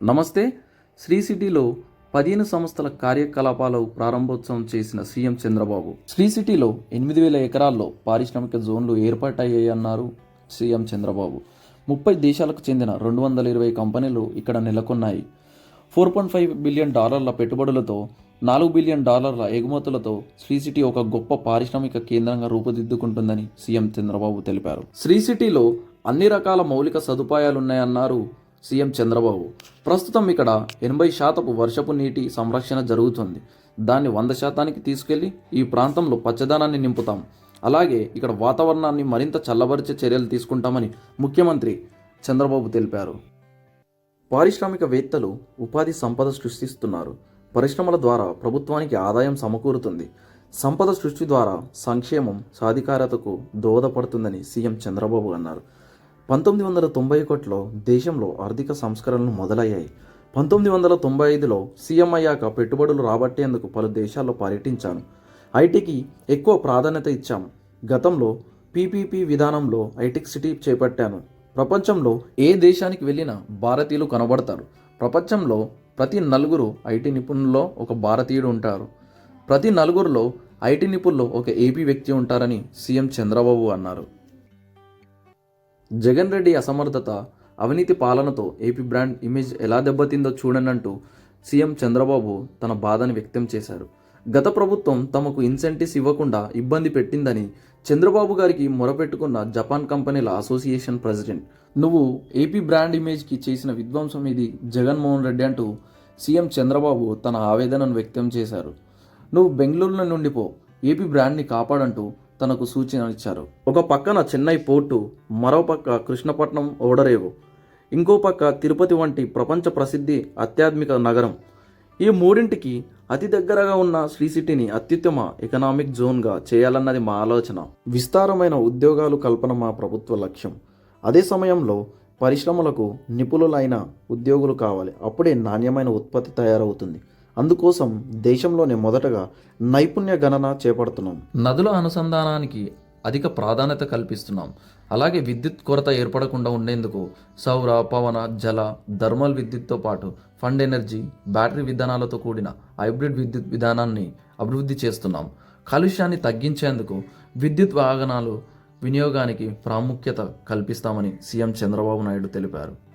నమస్తే. శ్రీ సిటీలో పదిహేను సంస్థల కార్యకలాపాలు ప్రారంభోత్సవం చేసిన సీఎం చంద్రబాబు. శ్రీ సిటీలో ఎనిమిది వేల ఎకరాల్లో పారిశ్రామిక జోన్లు ఏర్పాటయ్యాయన్నారు సీఎం చంద్రబాబు. ముప్పై దేశాలకు చెందిన రెండు వందల ఇరవై కంపెనీలు ఇక్కడ నెలకొన్నాయి. ఫోర్ పాయింట్ ఫైవ్ బిలియన్ డాలర్ల పెట్టుబడులతో నాలుగు బిలియన్ డాలర్ల ఎగుమతులతో శ్రీ సిటీ ఒక గొప్ప పారిశ్రామిక కేంద్రంగా రూపుదిద్దుకుంటుందని సీఎం చంద్రబాబు తెలిపారు. శ్రీ సిటీలో అన్ని రకాల మౌలిక సదుపాయాలున్నాయన్నారు సీఎం చంద్రబాబు. ప్రస్తుతం ఇక్కడ ఎనభై శాతపు వర్షపు నీటి సంరక్షణ జరుగుతుంది. దాన్ని వంద శాతానికి తీసుకెళ్ళి ఈ ప్రాంతంలో పచ్చదనాన్ని నింపుతాం. అలాగే ఇక్కడ వాతావరణాన్ని మరింత చల్లబరిచే చర్యలు తీసుకుంటామని ముఖ్యమంత్రి చంద్రబాబు తెలిపారు. పారిశ్రామికవేత్తలు ఉపాధి సంపద సృష్టిస్తున్నారు. పరిశ్రమల ద్వారా ప్రభుత్వానికి ఆదాయం సమకూరుతుంది. సంపద సృష్టి ద్వారా సంక్షేమం సాధికారతకు దోహదపడుతుందని సీఎం చంద్రబాబు అన్నారు. పంతొమ్మిది వందల తొంభై ఒకటిలో దేశంలో ఆర్థిక సంస్కరణలు మొదలయ్యాయి. పంతొమ్మిది వందల తొంభై ఐదులో సీఎం అయ్యాక పెట్టుబడులు రాబట్టేందుకు పలు దేశాల్లో పర్యటించాను. ఐటీకి ఎక్కువ ప్రాధాన్యత ఇచ్చాం. గతంలో పీపీపీ విధానంలో ఐటిక్ సిటీ చేపట్టాను. ప్రపంచంలో ఏ దేశానికి వెళ్ళినా భారతీయులు కనబడతారు. ప్రపంచంలో ప్రతి నలుగురు ఐటీ నిపుణుల్లో ఒక భారతీయుడు ఉంటారు. ప్రతి నలుగురిలో ఐటీ నిపుణుల్లో ఒక ఏపీ వ్యక్తి ఉంటారని సీఎం చంద్రబాబు అన్నారు. జగన్ రెడ్డి అసమర్థత అవినీతి పాలనతో ఏపీ బ్రాండ్ ఇమేజ్ ఎలా దెబ్బతిందో చూడనంటూ సీఎం చంద్రబాబు తన బాధను వ్యక్తం చేశారు. గత ప్రభుత్వం తమకు ఇన్సెంటివ్స్ ఇవ్వకుండా ఇబ్బంది పెట్టిందని చంద్రబాబు గారికి మొరపెట్టుకున్న జపాన్ కంపెనీల అసోసియేషన్ ప్రెసిడెంట్. నువ్వు ఏపీ బ్రాండ్ ఇమేజ్కి చేసిన విధ్వంసం ఇది జగన్మోహన్ రెడ్డి అంటూ సీఎం చంద్రబాబు తన ఆవేదనను వ్యక్తం చేశారు. నువ్వు బెంగళూరులో నుండి పో ఏపీ బ్రాండ్ని కాపాడంటూ తనకు సూచన ఇచ్చారు. ఒక పక్కన చెన్నై పోర్టు మరో పక్క కృష్ణపట్నం ఓడరేవు ఇంకో పక్క తిరుపతి వంటి ప్రపంచ ప్రసిద్ధి ఆధ్యాత్మిక నగరం. ఈ మూడింటికి అతి దగ్గరగా ఉన్న శ్రీ సిటీని అత్యుత్తమ ఎకనామిక్ జోన్గా చేయాలన్నది మా ఆలోచన. విస్తారమైన ఉద్యోగాలు కల్పన మా ప్రభుత్వ లక్ష్యం. అదే సమయంలో పరిశ్రమలకు నిపుణులైన ఉద్యోగులు కావాలి. అప్పుడే నాణ్యమైన ఉత్పత్తి తయారవుతుంది. అందుకోసం దేశంలోనే మొదటగా నైపుణ్య గణన చేపడుతున్నాం. నదుల అనుసంధానానికి అధిక ప్రాధాన్యత కల్పిస్తున్నాం. అలాగే విద్యుత్ కొరత ఏర్పడకుండా ఉండేందుకు సౌర పవన జల థర్మల్ విద్యుత్తో పాటు ఫండ్ ఎనర్జీ బ్యాటరీ విధానాలతో కూడిన హైబ్రిడ్ విద్యుత్ విధానాన్ని అభివృద్ధి చేస్తున్నాం. కాలుష్యాన్ని తగ్గించేందుకు విద్యుత్ వాహనాలు వినియోగానికి ప్రాముఖ్యత కల్పిస్తామని సీఎం చంద్రబాబు నాయుడు తెలిపారు.